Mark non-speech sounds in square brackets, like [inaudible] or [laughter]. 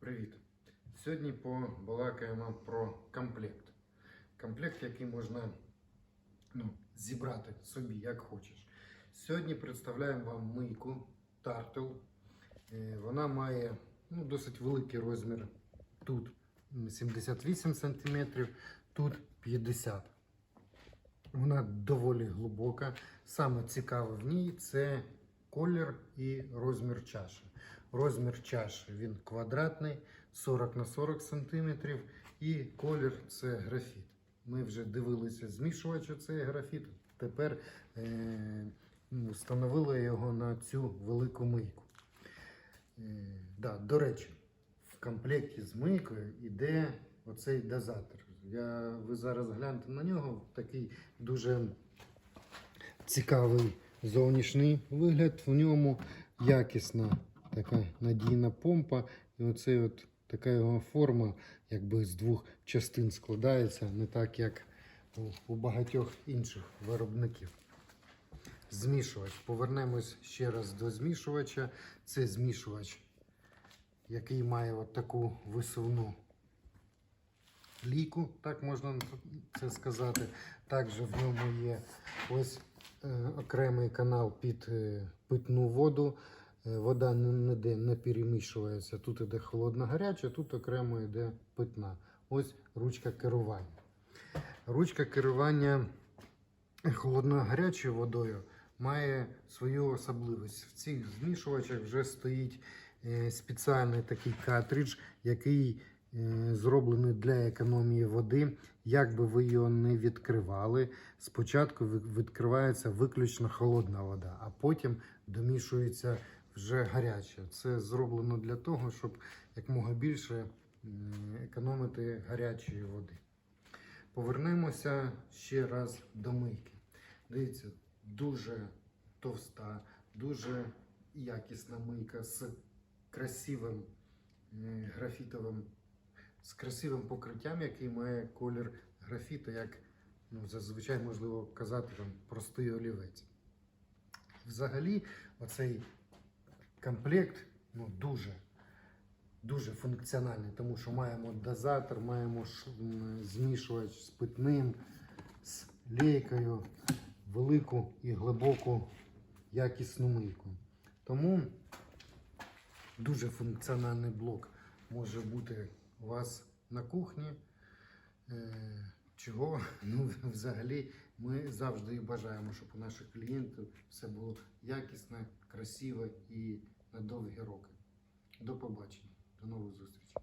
Привіт! Сьогодні побалакаємо про комплект. Комплект, який можна ну, зібрати собі як хочеш. Сьогодні представляємо вам мийку Turtle. Е, Вона має ну, досить великий розмір. Тут 78 см, тут 50 Вона доволі глибока. Саме цікаве в ній це колір і розмір чаші. Розмір чаші він квадратний, 40 на 40 см, і колір це графіт. Ми вже дивилися змішувача цей графіт. Тепер е, ну, встановили його на цю велику мийку. Е, да, до речі, в комплекті з мийкою йде оцей дозатор. Я, ви зараз гляньте на нього, такий дуже цікавий зовнішній вигляд. В ньому якісна така надійна помпа. І оце от така його форма, якби з двох частин складається, не так як у, багатьох інших виробників. Змішувач. Повернемось ще раз до змішувача. Це змішувач, який має от таку висувну ліку, так можна це сказати. Також в ньому є ось е, окремий канал під е, питну воду. Е, Вода ніде не перемішується. Тут іде холодна гаряча, тут окремо йде питна. Ось ручка керування. Ручка керування холодною гарячою водою має свою особливість. В цих змішувачах вже стоїть е, спеціальний такий картридж, який е, зроблений для економії води. Як би ви його не відкривали, спочатку відкривається виключно холодна вода, а потім домішується вже гаряча. Це зроблено для того, щоб якмога більше економити гарячої води. Повернемося ще раз до мийки. Дивіться, дуже товста, дуже якісна мийка з красивим графітовим, з красивим покриттям, який має колір графіту, як ну, зазвичай можливо казати там простий олівець. Взагалі, оцей комплект ну, дуже, дуже функціональний, тому що маємо дозатор, маємо змішувач з питним, з лейкою, велику і глибоку якісну мийку. Тому дуже функціональний блок може бути у вас на кухні. Е, Чого [laughs] ну, взагалі ми завжди бажаємо, щоб у наших клієнтів все було якісне, красиве і на довгі роки. До побачення, до нових зустрічей.